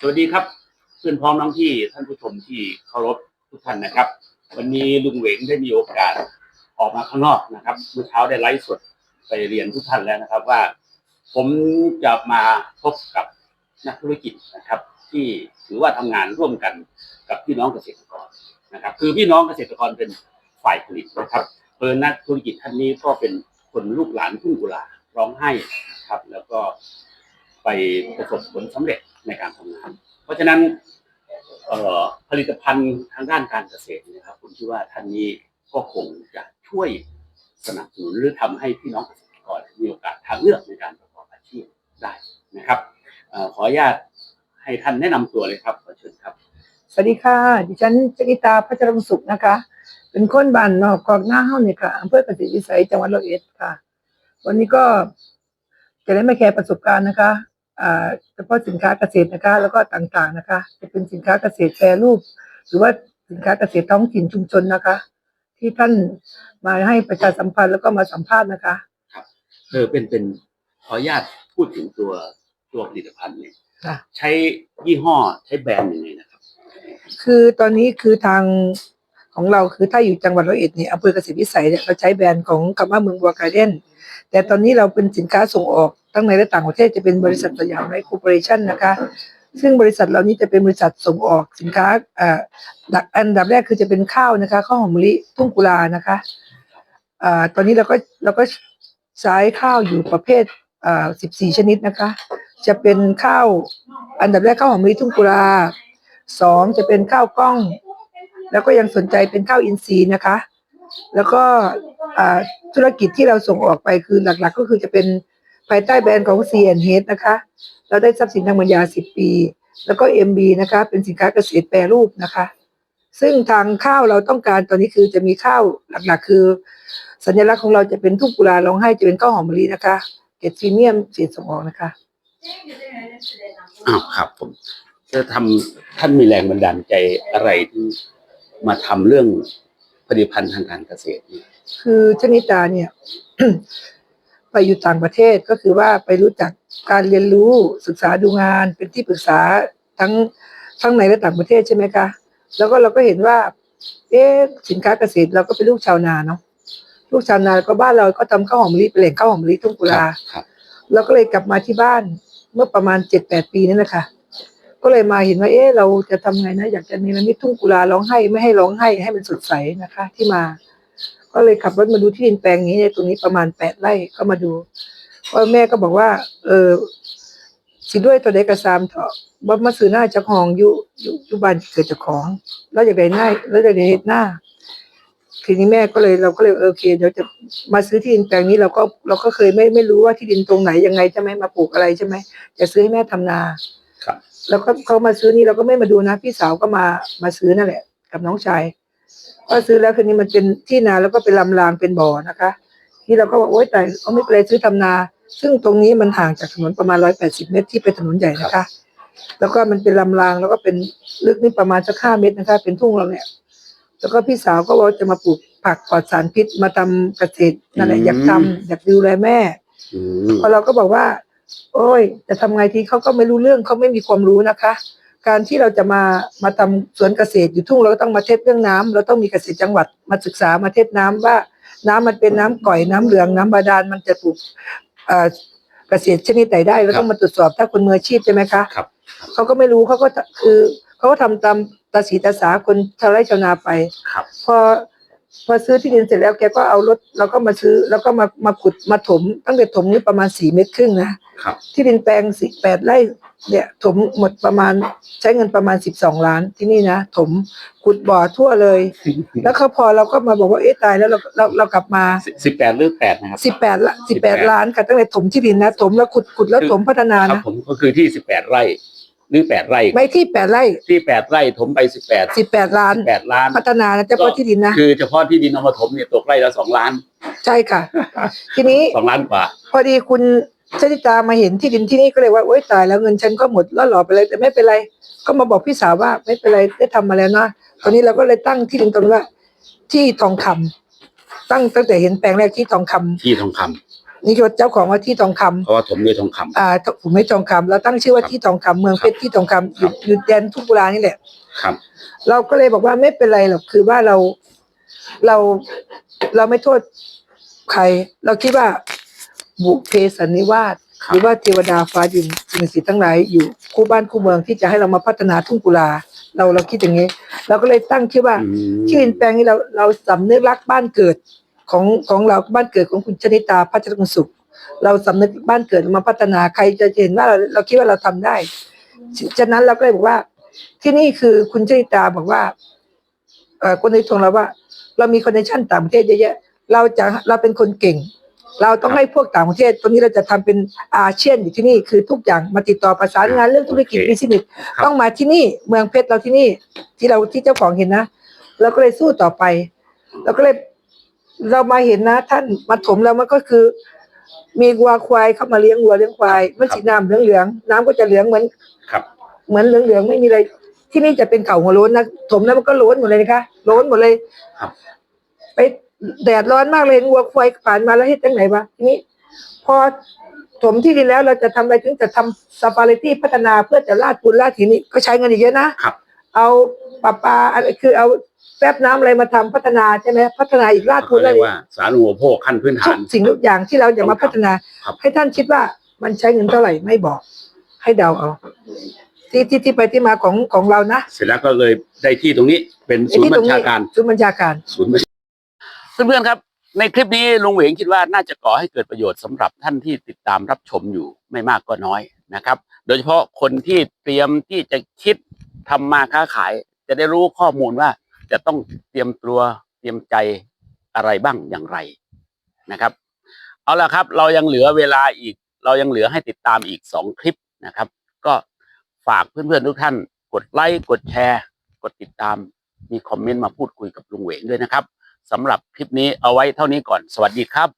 สวัสดีครับเพื่อนพ้องน้องที่ท่านผู้ชมที่เคารพทุกท่านนะครับ วันนี้ลุงเหวงได้มีโอกาสออกมาข้างนอกนะครับเมื่อเช้าได้ไลฟ์สดไปเรียนทุกท่านแล้วนะครับว่า ผมจะมาพบกับนักธุรกิจนะครับ ที่ถือว่าทำงานร่วมกันกับพี่น้องเกษตรกรนะครับ คือพี่น้องเกษตรกรเป็นฝ่ายผลิตนะครับเพิ่นนักธุรกิจท่านนี้ก็เป็นคนลูกหลานทุ่งกุลาร้องไห้นะครับ แล้วก็ ไปประสบผลสำเร็จในการทำงาน เพราะฉะนั้นผลิตภัณฑ์ทางด้านการเกษตรนะครับ ผมคิดว่าท่านนี้ก็คงจะช่วยสนับสนุนหรือทำให้พี่น้องเกษตรกรมีโอกาสทางเลือกในการประกอบอาชีพได้นะครับออขออนุญาตให้ท่านแนะนำตัวเลยครับขอเชิญครับ สวัสดีค่ะ ดิฉันจกิตาพัชรสุขนะคะ เป็นคนบ้านนอกกอกหน้าเฮ้าเนี่ยค่ะอำเภอเกษตรวิสัยจังหวัดร้อยเอ็ดค่ะ วันนี้ก็จะได้มาแชร์ประสบการณ์นะคะ เฉพาะสินค้าเกษตรนะคะ แล้วก็ต่างๆนะคะ จะเป็นสินค้าเกษตรแปรรูป หรือว่าสินค้าเกษตรท้องถิ่นชุมชนนะคะ ที่ท่านมาให้ประชาสัมพันธ์แล้วก็มาสัมภาษณ์นะคะเออเป็นเป็นขออนุญาตพูดถึงตัวตัวผลิตภัณฑ์เนี่ยค่ะใช้ยี่ห้อใช้แบรนด์ยังไงนะครับ คือตอนนี้คือทาง ของเราคือถ้าอยู่จังหวัดร้อยเอ็ดเนี่ยอำเภอเกษตรวิสัยเนี่ยเราใช้แบรนด์ของคำว่าเมืองบัวการ์เด้นแต่ตอนนี้เราเป็นสินค้าส่งออกทั้งในและต่างประเทศจะเป็นบริษัทสยามไนท์คอร์ปอเรชั่นนะคะ ซึ่งบริษัทเรานี้จะเป็นบริษัทส่งออกสินค้าอ่อดักอันดับแรกคือจะเป็นข้าวนะคะข้าวหอมมะลิทุ่งกุลานะคะอ่าตอนนี้เราก็เราก็ใช้ข้าวอยู่ประเภทอ่า14ชนิดนะคะ จะเป็นข้าวอันดับแรกข้าวหอมมะลิทุ่งกุลาสองจะเป็นข้าวกล้อง แล้วก็ยังสนใจเป็นข้าวอินทรีย์นะคะ แล้วก็ธุรกิจที่เราส่งออกไปคือหลักๆ ก็คือจะเป็นภายใต้แบรนด์ของ c n h นะคะ เราได้ทรัพย์สินทางปัญญา 10 ปี แล้วก็ MB นะคะ เป็นสินค้าเกษตรแปรรูปนะคะ ซึ่งทางข้าวเราต้องการตอนนี้คือจะมีข้าวหลักๆ คือ สัญลักษณ์ของเราจะเป็นทุ่งกุลาร้องไห้จะเป็นข้าวหอมมะลินะคะ เกรดพรีเมียมสีส่งออกนะคะอ้าวครับผมจะทำท่านมีแรงบันดาลใจอะไรที่ มาทำเรื่องผลิตภัณฑ์ทางการเกษตรเนี่ยคือชนิตาเนี่ย ไปอยู่ต่างประเทศก็คือว่าไปรู้จักการเรียนรู้ศึกษาดูงาน เป็นที่ปรึกษาทั้งทั้งในและต่างประเทศใช่ไหมคะ แล้วก็เราก็เห็นว่า เอ๊ะสินค้าเกษตรเราก็เป็นลูกชาวนาเนาะลูกชาวนาก็บ้านเราก็ทำข้าวหอมมะลิเป็นแหล่งข้าวหอมมะลิทุ่งกุลาครับเราก็เลยกลับมาที่บ้านเมื่อประมาณเจ็ดแปดปีนั่นแหละค่ะ ก็เลยมาเห็นว่าเอ๊ะเราจะทำไงนะ อยากจะเนรมิตทุ่งกุลาร้องไห้ไม่ให้ร้องไห้ให้มันสดใสนะคะ ที่มา ก็เลยขับรถมาดูที่ดินแปลงนี้ในตรงนี้ประมาณแปดไร่ก็มาดูพ่อแม่ก็บอกว่า เออสิด้วยตัวเด็กกระซามเถอะบ่มาซื้อหน้าจ้าของอยู่อยู่อยู่บ้านเกิดจ้าของ แล้วอยากได้หน้าแล้วอยากได้เฮ็ดหน้าทีนี้แม่ก็เลยเราก็เลยเออโอเคเดี๋ยวจะมาซื้อที่ดินแปลงนี้เราก็เราก็เคยไม่ไม่รู้ว่าที่ดินตรงไหนยังไงใช่ไหมมาปลูกอะไรใช่ไหมจะซื้อให้แม่ทำนา ครับ แล้วก็เขามาซื้อนี่เราก็ไม่มาดูนะ พี่สาวก็มามาซื้อนั่นแหละ กับน้องชายก็ซื้อแล้วคืนนี้มันเป็นที่นาแล้วก็เป็นลำรางเป็นบ่อนะคะ ที่เราก็บอกโอ๊ยแต่เขาไม่เป็นไรซื้อทำนา ซึ่งตรงนี้มันห่างจากถนนประมาณร้อยแปดสิบเมตรที่เป็นถนนใหญ่นะคะ แล้วก็มันเป็นลำรางแล้วก็เป็นลึกนี่ประมาณสักห้าเมตรนะคะ เป็นทุ่งเราเนี่ยแล้วก็พี่สาวก็ว่าจะมาปลูกผักปลอดสารพิษมาทำเกษตรนั่นแหละอยากทำอยากดูแลแม่อืมพอเราก็บอกว่า โอ้ยจะทำไงทีเขาก็ไม่รู้เรื่องเขาไม่มีความรู้นะคะ การที่เราจะมามาทำสวนเกษตรอยู่ทุ่งเราก็ต้องมาเทสเรื่องน้ำเราต้องมีเกษตรจังหวัดมาศึกษามาเทสน้ำว่า น้ำมันเป็นน้ำก่อยน้ำเหลืองน้ำบาดาลมันจะปลูกเอ่อเกษตรชนิดไหนได้เราต้องมาตรวจสอบถ้าคนมืออาชีพใช่ไหมคะครับเขาก็ไม่รู้เขาก็คือเขาก็ทำตามตาสีตาสาคนชาวไร่ชาวนาไปครับพอ พอซื้อที่ดินเสร็จแล้วแกก็เอารถเราก็มาซื้อ แล้วก็มามาขุดมาถม ตั้งแต่ถมนี่ประมาณสี่เมตรครึ่งนะครับ ที่ดินแปลงสิแปดไร่เนี่ยถมหมดประมาณใช้เงินประมาณสิบสองล้านที่นี่นะถมขุดบ่อทั่วเลย แล้วเขาพอเราก็มาบอกว่าเอ๊ะตายแล้วเราเราเรากลับมาสิบแปดหรือแปดนะครับสิบแปดละสิบแปดล้านค่ะตั้งแต่ถมที่ดินนะถมแล้วขุดขุดแล้วถมพัฒนาครับนะผมก็คือที่สิบแปดไร่ หรือแปดไร่ไม่ที่แปดไร่ที่แปดไร่ถมไปสิบแปดสิบแปดล้านแปดล้านพัฒนานะเฉพาะที่ดินนะคือเฉพาะที่ดินเอามาถมเนี่ยตกไร่ละสองล้าน ใช่ค่ะ ทีนี้สองล้านกว่า พอดีคุณชนิตามาเห็นที่ดินที่นี่ก็เลยว่าโอ๊ยตายแล้วเงินฉันก็หมดแล้วหล่อไปเลยแต่ไม่เป็นไร ก็มาบอกพี่สาวว่าไม่เป็นไรได้ทำมาแล้วนะตอนนี้เราก็เลยตั้งที่ดินตรงนี้ว่า ที่ทองคำตั้งตั้งแต่เห็นแปลงแรกที่ทองคำที่ทองคำ นี่คือเจ้าของว่าที่ทองคำเพราะว่าถมด้วยทองคำ อ่าผมไม่ทองคำเราตั้งชื่อว่าที่ทองคำเมืองเพชรที่ทองคำอยู่อยู่แดนทุกโบราณนี่แหละ ครับ เราก็เลยบอกว่าไม่เป็นไรหรอกคือว่าเราเราเราไม่โทษใคร เราคิดว่าบุพเพสันนิวาสครับ หรือว่าเทวดาฟ้าดินสิ่งศักดิ์สิทธิ์ทั้งหลายอยู่คู่บ้านคู่เมืองที่จะให้เรามาพัฒนาทุ่งกุลา เราเราคิดอย่างนี้ เราก็เลยตั้งชื่อว่าอืมชื่ออินแปลงนี้เราเราสำนึกรักบ้านเกิด ของของเราบ้านเกิดของคุณชนิตาพัชรกุลสุข เราสำนึกบ้านเกิดมาพัฒนาใครจะเห็นว่าเราเราคิดว่าเราทำได้ฉฉะนั้นเราก็เลยบอกว่า ที่นี่คือคุณชนิตาบอกว่าเอ่อคนในทวงเราว่า เรามีคอนเนคชั่นต่างประเทศเยอะแยะเราจะเราเป็นคนเก่ง เราต้องให้พวกต่างประเทศตรงนี้เราจะทำเป็นอาเซียนอยู่ที่นี่คือทุกอย่างมาติดต่อประสานงานเรื่องธุรกิจโอเคบิสเนสครับต้องมาที่นี่เมืองเพชรเราที่นี่ที่เราที่เจ้าของเห็นนะเราก็เลยสู้ต่อไปเราก็เลย เรามาเห็นนะ ท่านมาถมเรามันก็คือ มีวัวควายเข้ามาเลี้ยงวัวเลี้ยงควายมันสีน้ำเหลืองๆน้ำก็จะเหลืองเหมือนครับ เหมือนเหลืองๆไม่มีอะไร ที่นี่จะเป็นเข่าหัวโล้นนะถมแล้วมันก็โล้นหมดเลยนะคะโล้นหมดเลยครับไปแดดร้อนมากเลยวัวควายผ่านมาแล้วเฮ็ดจังไหนวะทีนี้ พอถมที่ดินแล้วเราจะทำอะไรถึงจะทำสปาเลตี้พัฒนาเพื่อจะลาดปูนลาดหินนี่ก็ใช้เงินอีกเยอะนะครับ เอาปลาปลาอะไรคือเอาแป๊บน้ำอะไรมาทำพัฒนาใช่ไหมพัฒนาอีกลาดปูเขานเรีลายดกว่า สาธารณูปโภคขั้นพื้นทุฐากน สิ่งทุกอย่างที่เราจะมาพัฒนา ครับ ให้ท่านคิดว่ามันใช้เงินเท่าไหร่ไม่บอก ให้เดาเอา ที่ที่ที่ไปที่มาของของเรานะเสร็จแล้วก็เลยได้ที่ตรงนี้เป็นศูนย์บัญชาการ ศูนย์บัญชาการ ศูนย์บัญชาเพื่อนๆครับ ในคลิปนี้ลุงเหวงคิดว่าน่าจะก่อให้เกิดประโยชน์สำหรับท่านที่ติดตามรับชมอยู่ไม่มากก็น้อยนะครับ โดยเฉพาะคนที่เตรียมที่จะคิด ทำมาค้าขาย จะได้รู้ข้อมูลว่าจะต้องเตรียมตัวเตรียมใจอะไรบ้างอย่างไรนะครับ เอาละครับ เรายังเหลือเวลาอีก เรายังเหลือให้ติดตามอีกสองคลิปนะครับ ก็ฝากเพื่อนๆทุกท่าน กดไลค์กดแชร์ กดติดตามมีคอมเมนต์มาพูดคุยกับลุงเหวงด้วยนะครับสำหรับคลิปนี้เอาไว้เท่านี้ก่อนสวัสดีครับ